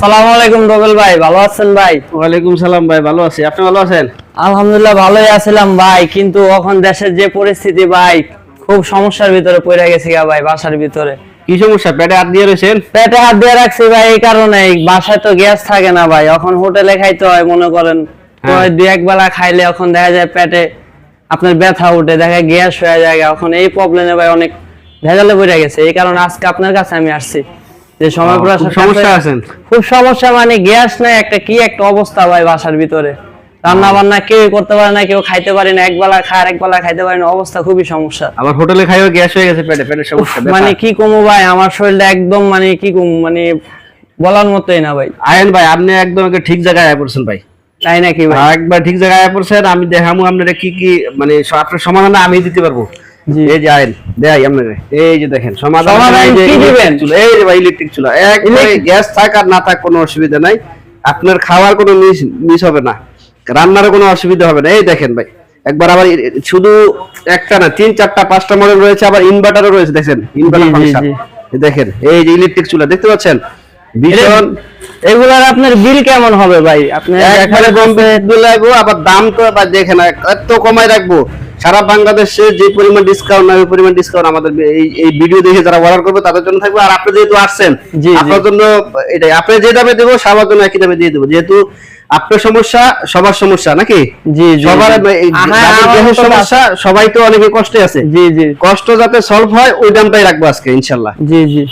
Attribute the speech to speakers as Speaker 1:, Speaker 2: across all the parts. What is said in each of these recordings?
Speaker 1: সালাম আলাইকুম রবেল ভাই ভালো আছেন ভাই?
Speaker 2: ওয়ালাইকুম সালাম ভাই ভালো আছি। আপনি ভালো আছেন?
Speaker 1: আলহামদুলিল্লাহ ভালোই আছিলাম ভাই কিন্তু এখন দেশের যে পরিস্থিতি ভাই খুব সমস্যার ভিতরে পড়ে গেছি গা ভাই বাসার ভিতরে।
Speaker 2: কি সমস্যা? পেটে হাত দিয়ে রয়েছেন?
Speaker 1: পেটে হাত দিয়ে রাখছি ভাই এই কারণে। বাসায় তো গ্যাস থাকে না ভাই এখন হোটেলে খাইতে হয় মনে করেন।
Speaker 2: হ্যাঁ।
Speaker 1: দুই এক বেলা খাইলে এখন দেখা যায় পেটে আপনার ব্যথা উঠে দেখা যায় গ্যাস হয়ে যায় এখন এই প্রবলেমে ভাই অনেক ভেজালে পড়ে গেছে এই কারণে আজকে আপনার কাছে আমি আসছি। যে
Speaker 2: খুব সমস্যা আছেন।
Speaker 1: খুব সমস্যা মানে গ্যাস নাই একটা কি একটা অবস্থা ভাই বাসার ভিতরে। রান্না বান্না কেউ করতে পারে না কেউ খাইতে পারে না একবেলা খায় একবেলা খাইতে পারে না অবস্থা খুবই সমস্যা।
Speaker 2: আবার হোটেলে খাইও গ্যাস হয়ে গেছে পেটে পেটের সমস্যা
Speaker 1: মানে কি কমু ভাই? আমার শরীরটা একদম মানে কি কমু মানে বলার মতোই না ভাই।
Speaker 2: আয়েন ভাই আপনি একদম ঠিক জায়গায় আয় পড়ছেন ভাই।
Speaker 1: তাই নাকি ভাই?
Speaker 2: একবার ঠিক জায়গায় আয় পড়ছেন আমি দেখামু আপনারা কি কি মানে আপনার সমাধান আমি দিতে পারব। এই যে আয়েন দেখাই আপনারা। এই যে দেখেন সমাধান
Speaker 1: সমাধান
Speaker 2: এই যে
Speaker 1: কি দিবেন?
Speaker 2: এই যে ভাই ইলেকট্রিক চুলা একবারে গ্যাস থাক আর না থাক কোনো অসুবিধা নাই। আপনার খাওয়ার কোনো মিস মিস হবে না। রান্নারও কোনো অসুবিধা হবে না। এই দেখেন ভাই একবার আবার শুধু একটা না তিন চারটা পাঁচটা মডেল রয়েছে আবার ইনভার্টারও রয়েছে দেখেন ইনভার্টার ফাংশন দেখেন এই যে ইলেকট্রিক চুলা দেখতে পাচ্ছেন? ভীষণ
Speaker 1: এগুলার আপনার বিল কেমন হবে ভাই? আপনি
Speaker 2: একবারে লাগবো আবার দাম তো আবার দেখেন এত কমাই রাখব। সারা বাংলাদেশে যে পরিমাণ ডিসকাউন্ট না ওই পরিমাণ ডিসকাউন্ট আমাদের এই এই ভিডিও দেখে যারা অর্ডার করবে তাদের জন্য থাকবে। আর আপনি যেহেতু আসছেন। আপনার জন্য এটাই। আপনি যে দামে দেবো সবার জন্য একই দামে দিয়ে দেবো। যেহেতু আপনার সমস্যা সবার সমস্যা নাকি?
Speaker 1: জি জি
Speaker 2: সবার দেহের সমস্যা সবাই তো অনেকে কষ্টে আছে।
Speaker 1: জি জি।
Speaker 2: কষ্ট যাতে সলভ হয় ওই দামটাই রাখব আজকে ইনশাল্লাহ।
Speaker 1: জি জি।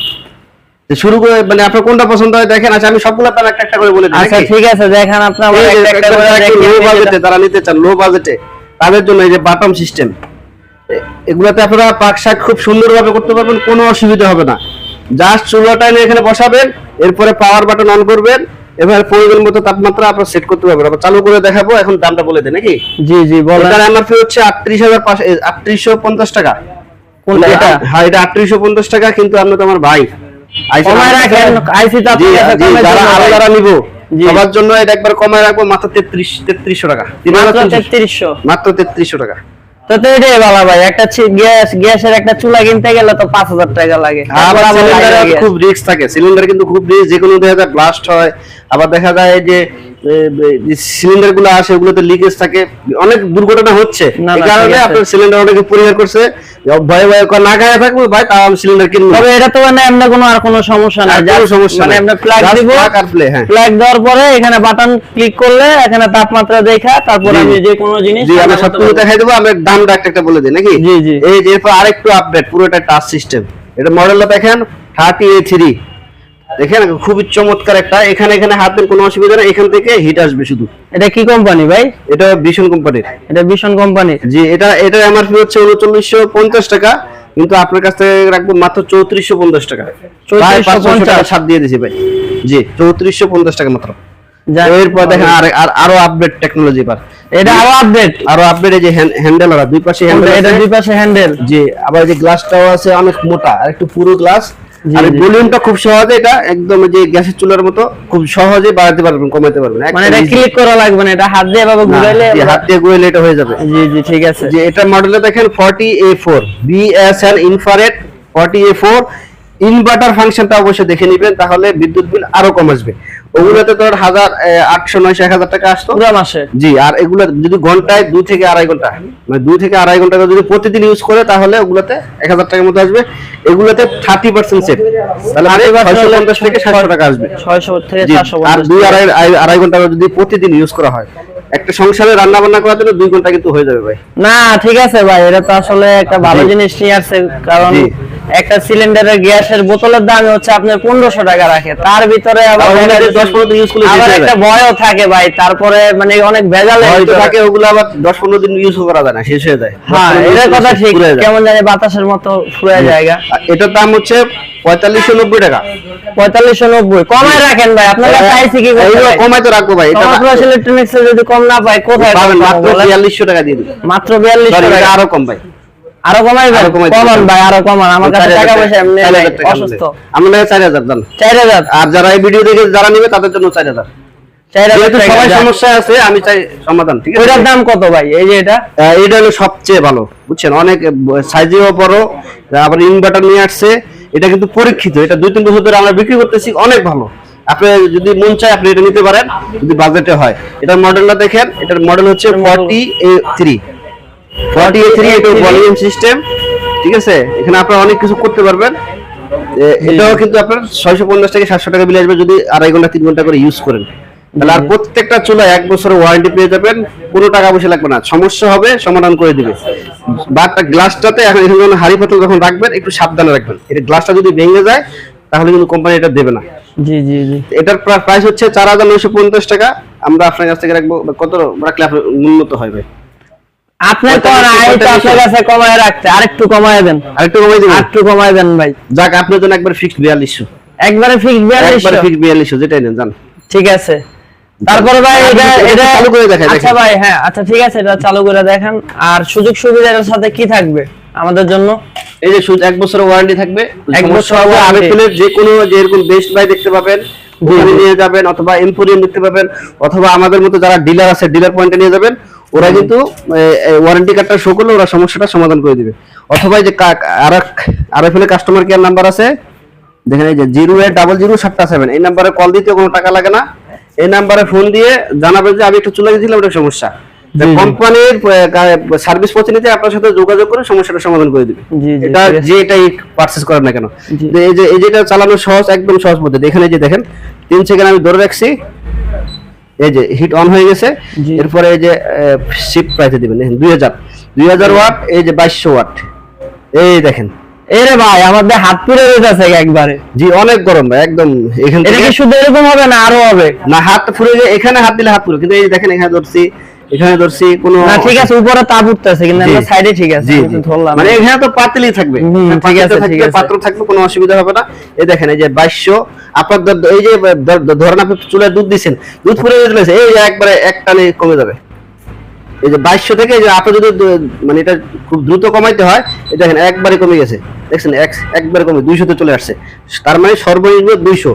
Speaker 2: শুরু করে মানে আপনার কোনটা পছন্দ হয় দেখেন আচ্ছা আমি সবগুলো আপনার একটা একটা করে বলে দিই
Speaker 1: আচ্ছা ঠিক আছে দেখেন আপনি আমার একটা একটা করে দেখি
Speaker 2: লো বাজেটে তারা নিতে চান লো বাজেটে তাদের জন্য এই যে বাটম সিস্টেম এগুলাতে আপনারা পাক শাক খুব সুন্দরভাবে করতে পারবেন কোনো অসুবিধা হবে না। জাস্ট চুলাটা এনে এখানে বসাবেন এরপরে পাওয়ার বাটন অন করবেন এবার প্রয়োজন মতো তাপমাত্রা আপনার সেট করতে পারবেন। আবার চালু করে দেখাবো এখন দামটা বলে দেন নাকি?
Speaker 1: জি জি বলেন।
Speaker 2: এটার হচ্ছে টাকা।
Speaker 1: কোনটা? এটা?
Speaker 2: হ্যাঁ এটা আটত্রিশশো পঞ্চাশ টাকা কিন্তু আপনি তো আমার ভাই। আইসা-
Speaker 1: রাখেন, আইসি তো
Speaker 2: যারা। যারা নিবো। সবার জন্য এটা একবার কমায় রাখব মাত্র তেত্রিশ তেত্রিশশো টাকা।
Speaker 1: তেত্রিশশো।
Speaker 2: মাত্র তেত্রিশশো টাকা।
Speaker 1: তো তো এটাই ভালো ভাই একটা গ্যাস গ্যাসের একটা চুলা কিনতে গেলে তো পাঁচ হাজার টাকা লাগে।
Speaker 2: আবার সিলিন্ডারে। খুব রিস্ক থাকে সিলিন্ডার কিন্তু খুব রিস্ক যে কোনো দেখা যায় ব্লাস্ট হয়। আবার দেখা যায় যে আসে ওগুলোতে লিকেজ থাকে। অনেক দুর্ঘটনা হচ্ছে। এই কারণে আপনার সিলিন্ডার অনেকে পরিহার করছে। ভয়ে ভয়ে না খায় থাকব ভাই তাও আমি সিলিন্ডার কিনবো
Speaker 1: তবে এটা তো মানে এমনি কোনো আর কোনো সমস্যা
Speaker 2: কোনো
Speaker 1: Just
Speaker 2: সমস্যা
Speaker 1: মানে আমরা প্লাগ দিব।
Speaker 2: আর play, হ্যাঁ।
Speaker 1: প্লাগ দেওয়ার পরে এখানে বাটন ক্লিক করলে এখানে তাপমাত্রা দেখা তারপর আমি যে কোনো জিনিস
Speaker 2: জি আমরা
Speaker 1: রান্না
Speaker 2: সব
Speaker 1: করতে
Speaker 2: কিছু
Speaker 1: পারব।
Speaker 2: দেখাই দেবো। আমরা দামটা একটা একটা বলে দিই নাকি?
Speaker 1: জি, জি।
Speaker 2: এই যে এরপর আরেকটু আপডেট পুরোটা টাচ সিস্টেম এটা মডেলটা দেখেন থার্টি এ থ্রি দেখেন খুবই চমৎকার একটা। এখানে এখানে হাত দেন কোনো অসুবিধা নেই এখান থেকে হিট আসবে শুধু।
Speaker 1: এটা কি কোম্পানি ভাই?
Speaker 2: এটা ভীষণ কোম্পানির
Speaker 1: এটা ভীষণ কোম্পানি
Speaker 2: জি এটা এটা এমআরপি হচ্ছে উনচল্লিশশো পঞ্চাশ টাকা কিন্তু আপনার কাছ থেকে রাখব মাত্র চৌত্রিশশো পঞ্চাশ টাকা। প্রায়
Speaker 1: 3450
Speaker 2: 500 টাকা ছাড় দিয়ে দিছি ভাই। জি চৌত্রিশশো পঞ্চাশ টাকা মাত্র। এরপর দেখেন আর আর- আরও আপডেট টেকনোলজি এবার।
Speaker 1: এটা আরও আপডেট
Speaker 2: আরও আপডেট এই যে হ্যান্ডেল দুই পাশে হ্যান্ডেল
Speaker 1: এটা দুই পাশে হ্যান্ডেল
Speaker 2: জি আবার এই যে গ্লাসটাও আছে অনেক মোটা আর একটু পুরো গ্লাস আর ভলিউমটা খুব সহজে এটা একদম যে গ্যাসের চুলার মতো খুব সহজে বাড়াতে পারবেন কমাতে পারবেন।
Speaker 1: মানে এটা ক্লিক করা লাগবে না এটা হাত দিয়ে এভাবে ঘুরাইলে
Speaker 2: হাত দিয়ে এটা হয়ে যাবে।
Speaker 1: জি জি ঠিক আছে।
Speaker 2: যে এটা মডেলে দেখেন ফর্টি এ ফোর বিএসএল ইনফারেট ফর্টি এ ফোর ইনভার্টার ফাংশনটা অবশ্যই দেখে নেবেন তাহলে বিদ্যুৎ বিল আরও কম আসবে। ওগুলোতে তোর হাজার আটশো নয়শো এক হাজার টাকা আসতো।
Speaker 1: পুরো মাসে?
Speaker 2: জি আর এগুলো যদি ঘন্টায় দুই থেকে আড়াই ঘণ্টা মানে দুই থেকে আড়াই ঘণ্টা যদি প্রতিদিন ইউজ করে তাহলে ওগুলোতে এক হাজার টাকার মতো আসবে। এগুলোতে থার্টি পার্সেন্ট সেট তাহলে ছয়শো পঞ্চাশ থেকে সাতশো টাকা আসবে।
Speaker 1: ছয়শো থেকে
Speaker 2: আর দুই আড়াই আড়াই- আড়াই ঘণ্টা যদি প্রতিদিন ইউজ করা হয়। একটা সংসারে রান্না বান্না করার জন্য দুই ঘণ্টা কিন্তু হয়ে যাবে ভাই।
Speaker 1: না ঠিক আছে ভাই এটা তো আসলে একটা ভালো জিনিস নিয়ে আসছে কারণ একটা সিলিন্ডারের গ্যাসের বোতলের দাম হচ্ছে আপনার পনেরোশো টাকা রাখে তার ভিতরে আবার
Speaker 2: 10-15 দিন use করলে
Speaker 1: আবার একটা ভয়ও থাকে ভাই তারপরে মানে অনেক ভেজালে
Speaker 2: থাকে ওগুলো আবার দশ পনেরো দিন ইউজ করা যায় না শেষ হয়ে যায়।
Speaker 1: হ্যাঁ
Speaker 2: 10-15 দিন
Speaker 1: এটার
Speaker 2: use
Speaker 1: কথা ঠিক কেমন জানি বাতাসের মতো ফুরে জায়গা।
Speaker 2: এটার দাম হচ্ছে পঁয়তাল্লিশশো নব্বই টাকা।
Speaker 1: পঁয়তাল্লিশশো নব্বই কমায় রাখেন ভাই আপনার কাছে আইসি কি করতে
Speaker 2: এইগুলো
Speaker 1: ভাই?
Speaker 2: কমাই তো রাখব ভাই এটা
Speaker 1: সমাজ ইলেকট্রনিক্স যদি কম না পাই কোথায়
Speaker 2: পাবেন মাত্র
Speaker 1: বলেন?
Speaker 2: বিয়াল্লিশশো টাকা দিয়ে দিবেন।
Speaker 1: মাত্র বিয়াল্লিশশো
Speaker 2: Sorry, এটা
Speaker 1: টাকা।
Speaker 2: আরও কম ভাই।
Speaker 1: আরও কমাই
Speaker 2: আরও কমাই দিতে
Speaker 1: কমান ভাই আরও কমান। আমার কাছে টাকা পয়সা এমনি অসুস্থ।
Speaker 2: আমাদের চার হাজার দাম
Speaker 1: চার হাজার?
Speaker 2: আর যারা এই ভিডিও দেখে যারা নিবে তাদের জন্য চার হাজার।
Speaker 1: চার হাজার
Speaker 2: যেহেতু
Speaker 1: টাকা
Speaker 2: সবাই সমস্যা আছে আমি চাই সমাধান ঠিক আছে?
Speaker 1: ওইটার দাম কত ভাই? এই যে এটা?
Speaker 2: এটা হলো সবচেয়ে ভালো বুঝছেন? অনেক সাইজেও বড় আবার ইনভার্টার নিয়ে আসছে। এটা কিন্তু পরীক্ষিত এটা দুই তিন বছর ধরে আমরা বিক্রি করতেছি অনেক ভালো। আপনি যদি মন চায় আপনি এটা নিতে পারেন যদি বাজেটে হয়। এটার মডেলটা দেখেন এটার মডেল হচ্ছে forty A three forty A three এটা ভলিউম সিস্টেম ঠিক আছে? এখানে আপনারা অনেক কিছু করতে পারবেন। এটাও কিন্তু আপনার ছয়শো পঞ্চাশ থেকে সাতশো টাকা বিল আসবে যদি আড়াই ঘণ্টা তিন ঘণ্টা করে ইউজ করেন। তাহলে আর প্রত্যেকটা চুলা এক বছরের ওয়ারেন্টি পেয়ে যাবেন কোনো টাকা পয়সা লাগবে না। সমস্যা হবে সমাধান করে দিবে। বাট গ্লাসটাতে এখন এখানে যখন হাড়ি পাতল যখন রাখবেন একটু সাবধানে রাখবেন। এটা গ্লাসটা যদি ভেঙে যায় তাহলে কিন্তু কোম্পানি এটা দেবে না।
Speaker 1: জি জি জি।
Speaker 2: এটার প্রাইস হচ্ছে চার হাজার নয়শো পঞ্চাশ টাকা। আমরা আপনার কাছ থেকে রাখব কত রাখলে আপনার উন্নত হবে
Speaker 1: আপনার তো
Speaker 2: পঁয়তাল্লিশ,
Speaker 1: তো আপনার কাছে কমায় রাখতে আরেকটু কমায় দেন।
Speaker 2: আরেকটু কমাই দিবেন?
Speaker 1: আরেকটু কমায় দেন ভাই।
Speaker 2: যাক আপনার জন্য একবার ফিক্সড বিয়াল্লিশশো।
Speaker 1: একবারে ফিক্স বিয়াল্লিশ
Speaker 2: একবার ফিক্সড বিয়াল্লিশশো যেটাই নেন জান
Speaker 1: ঠিক আছে। তারপরে ভাই এটা
Speaker 2: এটা
Speaker 1: এটা
Speaker 2: চালু করে দেখাই,
Speaker 1: আচ্ছা ভাই হ্যাঁ আচ্ছা ঠিক আছে এটা চালু করে দেখেন। আর সুযোগ সুবিধার সাথে কি থাকবে আমাদের জন্য?
Speaker 2: এই যে শুধু এক বছরের ওয়ারেন্টি থাকবে
Speaker 1: এক বছরের
Speaker 2: হবে যে কোনো যে এরকম বেস্ট বাই দেখতে পাবেন নিয়ে যাবেন অথবা এম্পোরিয়াম দেখতে পাবেন অথবা আমাদের মতো যারা ডিলার আছে ডিলার পয়েন্টে নিয়ে যাবেন ওরা কিন্তু ওয়ারেন্টি কার্ডটা শো করলে ওরা সমস্যাটা সমাধান করে দিবে। অথবা যে আর এক আরএফএল কাস্টমার কেয়ার নাম্বার আছে দেখেন এই যে জিরো এইট ডাবল জিরো সাতটা সেভেন এই নাম্বারে কল দিতে কোনো টাকা লাগে না। এই নাম্বারে ফোন দিয়ে জানাবেন যে আমি একটু চলে গেছিলাম ওটা সমস্যা। কোম্পানির সার্ভিস প্রতিনিধি আপনার সাথে যোগাযোগ করে সমস্যাটা সমাধান করে দিবে। এটা যে এটাই পারচেজ করেন না কেন। এই যে এই যেটা চালানো সহজ একদম সহজ পদ্ধতি। এখানে যে দেখেন তিন সেকেন্ড আমি ধরে রাখছি। এই যে হিট অন হয়ে গেছে। এরপরে এই যে শিপ প্রাইসে দিবেন। দেখেন দুই হাজার। দুই হাজার ওয়াট এই যে বাইশশো ওয়াট এই দেখেন।
Speaker 1: এরে ভাই আমাদের হাত পুড়ে যেতেছে একবারে।
Speaker 2: জি অনেক গরম ভাই একদম এখান
Speaker 1: এটা
Speaker 2: থেকে।
Speaker 1: কি শুধু এরকম হবে না আরও হবে?
Speaker 2: না হাত যায় এখানে হাত দিলে হাত পুরো কিন্তু এই দেখেন এখানে ধরছি। এখানে ধরছি কোনো
Speaker 1: না ঠিক আছে উপরে তাপ উঠতেছে কিন্তু আমরা সাইডে ঠিক আছে ধরলাম।
Speaker 2: মানে এখানে তো পাতলি থাকবে।
Speaker 1: ঠিক আছে, ঠিক আছে।
Speaker 2: পাত্র থাকবে কোনো অসুবিধা হবে না। এই দেখেন এই যে বাইশশো আপনার ধর- এই যে ধর- ধরেন আপনি চুলায় দুধ দিবেন দুধ পুরে চলেছে এই একবারে এক টানে কমে যাবে। এই যে বাইশশো থেকে এই যে আপনি যদি মানে এটা খুব দ্রুত কমাইতে হয় এই দেখেন একবারে কমে গেছে। দেখছেন এক একবারে কমে দুইশোতে চলে আসছে। তার মানে সর্বনিম্ন দুইশো।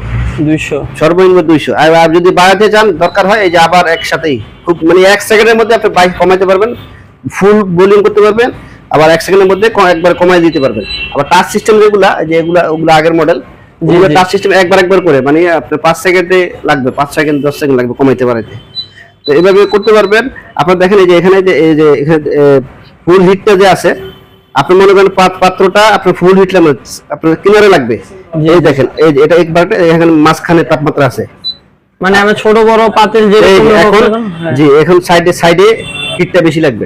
Speaker 1: দুইশো।
Speaker 2: সর্বনিম্ন দুইশো। আর যদি বাড়াতে চান দরকার হয় এই যে আবার একসাথেই খুব মানে এক সেকেন্ডের মধ্যে আপনি বাইক কমাইতে পারবেন ফুল বোলিং করতে পারবেন আবার এক সেকেন্ডের মধ্যে একবার কমাই দিতে পারবেন। আবার টাচ সিস্টেম যেগুলা যে এগুলা ওগুলো আগের মডেল টাচ সিস্টেম একবার একবার করে মানে আপনার পাঁচ সেকেন্ডে লাগবে পাঁচ সেকেন্ড দশ সেকেন্ড লাগবে কমাইতে পারাইতে তো এভাবে করতে পারবেন। আপনার দেখেন এই যে এখানে যে এই যে এখানে ফুল হিটটা যে আছে আপনি মনে করেন পাত- পাত্রটা আপনার ফুল হিট আপনার কিনারে লাগবে। এই দেখেন এই যে এটা একবার এখানে মাঝখানে তাপমাত্রা আছে।
Speaker 1: মানে আমি ছোট বড় পাতিল যে
Speaker 2: এখন
Speaker 1: হ্যাঁ।
Speaker 2: জি এখন সাইডে সাইডে হিটটা বেশি লাগবে।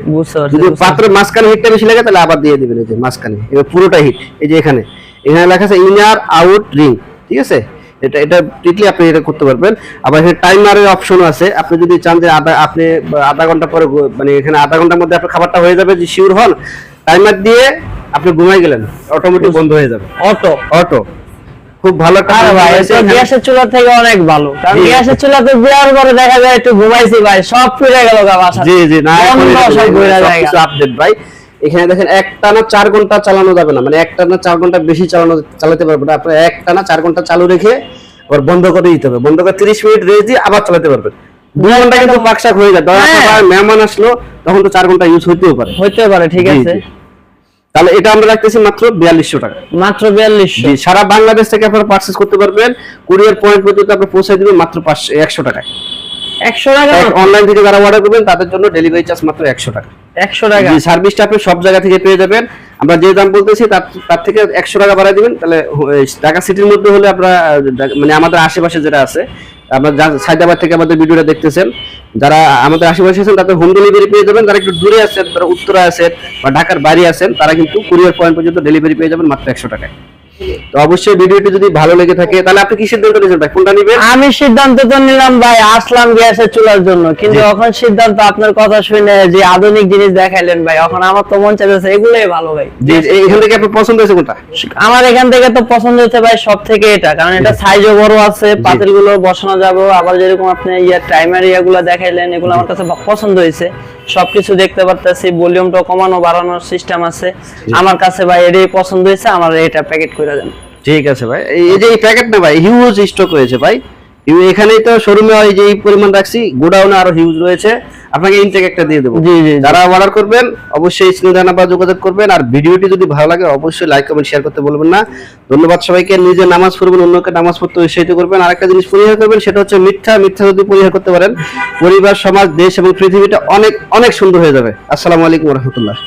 Speaker 2: যদি। পাত্রের মাঝখানে হিটটা বেশি লাগে তাহলে আবার দিয়ে দিবেন এই যে মাঝখানে। এবার পুরোটা হিট এই যে এখানে। এখানে লেখা আছে ইনার আউট রিং ঠিক আছে? এটা এটা টিকলি আপনি এটা করতে পারবেন। আবার এখানে টাইমারের অপশনও আছে। আপনি যদি চান যে আধা আপনি আধা ঘণ্টা পরে মানে এখানে আধা ঘণ্টার মধ্যে আপনার খাবারটা হয়ে যাবে যে শিওর হন টাইমার দিয়ে আপনি ঘুমাই গেলেন অটোমেটিক বন্ধ হয়ে যাবে।
Speaker 1: অটো।
Speaker 2: অটো। খুব ভালো
Speaker 1: গ্যাসের চুলা থেকে অনেক ভালো। গ্যাসের চুলাতে দেওয়ার পরে দেখা যায় একটু ঘুমাইছি ভাই সব ফিরে গেল গা বাসা
Speaker 2: জি জি না আপডেট ভাই। এখানে দেখেন একটা না চার ঘণ্টা চালানো যাবে না মানে একটা না চার ঘণ্টা বেশি চালানো চালাতে পারবেন না। আপনার একটা না চার ঘণ্টা চালু রেখে আবার বন্ধ করে দিতে হবে। বন্ধ করে তিরিশ মিনিট রেস্ট দিয়ে আবার চালাতে পারবেন। দু ঘণ্টা কিন্তু পাকশাক হয়ে যায়। ধরেন
Speaker 1: হ্যাঁ।
Speaker 2: মেহমান আসলো তখন তো চার ঘণ্টা ইউজ হইতেও পারে।
Speaker 1: ঠিক আছে।
Speaker 2: তাহলে এটা আমরা রাখতেছি মাত্র বিয়াল্লিশশো টাকা।
Speaker 1: মাত্র বিয়াল্লিশশো।
Speaker 2: সারা বাংলাদেশ থেকে আপনারা পার্চেস করতে পারবেন। কুরিয়ার পয়েন্ট পর্যন্ত আপনি পৌঁছে দিবেন মাত্র পাঁচশো একশো টাকায়।
Speaker 1: একশো টাকা
Speaker 2: অনলাইন থেকে যারা অর্ডার করবেন তাদের জন্য ডেলিভারি চার্জ মাত্র একশো টাকা।
Speaker 1: একশো টাকা।
Speaker 2: সার্ভিসটা আপনি সব জায়গা থেকে পেয়ে যাবেন। আমরা যে দাম বলতেছি, তার থেকে একশো টাকা বাড়াই দিবেন। তাহলে ঢাকা সিটির মধ্যে হলে আপনারা মানে আমাদের আশেপাশে যেটা আছে আপনার সায়দাবাদ থেকে আমাদের ভিডিওটা দেখতেছেন, যারা আমাদের আশেপাশে আছেন, তাদের হোম ডেলিভারি পেয়ে যাবেন। যারা একটু দূরে আছেন, তারা উত্তরা আছেন বা ঢাকার বাইরে আছেন, তারা কিন্তু কুরিয়ার পয়েন্ট পর্যন্ত ডেলিভারি পেয়ে যাবেন মাত্র একশো টাকায়। তো অবশ্যই ভিডিওটি যদি ভালো লেগে থাকে তাহলে আপনি কি সিদ্ধান্ত নিয়েছেন ভাই? কোনটা নিবেন?
Speaker 1: আমি সিদ্ধান্ত তো নিলাম ভাই আসলাম গ্যাসের চুলার জন্য। কিন্তু এখন সিদ্ধান্ত আপনার কথা শুনে যে আধুনিক জিনিস দেখাইলেন ভাই এখন আমার তো মন চাইতেছে এগুলোই ভালো ভাই।
Speaker 2: যে এখান থেকে আপনার পছন্দ হয়েছে কোনটা?
Speaker 1: আমার এখান থেকে তো পছন্দ হয়েছে ভাই সব থেকে এটা কারণ এটা সাইজও বড় আছে পাতিলগুলো বসানো যাবে আবার যেরকম আপনি ইয়া টাইমার ইয়াগুলো দেখাইলেন এগুলো আমার কাছে পছন্দ হয়েছে। সবকিছু দেখতে পারতেছি ভলিউমটা কমানো বাড়ানোর সিস্টেম আছে। আমার কাছে ভাই এটাই পছন্দ হয়েছে আমার এটা প্যাকেট করে দেন।
Speaker 2: ঠিক আছে ভাই। এই যে এই প্যাকেট না ভাই হিউজ স্টক রয়েছে ভাই। এখানেই তো শোরুমে এই যে এই পরিমাণ রাখছি গোডাউনে আরও হিউজ রয়েছে। আপনাকে ইনটেক একটা দিয়ে দেবো। যারা অর্ডার করবেন অবশ্যই স্ক্রিনে বা যোগাযোগ করবেন। আর ভিডিওটি যদি ভালো লাগে অবশ্যই লাইক কমেন্ট শেয়ার করতে বলবেন না। ধন্যবাদ সবাইকে। নিজে নামাজ পড়বেন অন্যকে নামাজ পড়তে উৎসাহিত করবেন। আর একটা জিনিস পরিহার করবেন সেটা হচ্ছে মিথ্যা মিথ্যা যদি পরিহার করতে পারেন পরিবার সমাজ দেশ এবং পৃথিবীটা অনেক অনেক সুন্দর হয়ে যাবে। আসসালামু আলাইকুম রহমতুল্লাহ।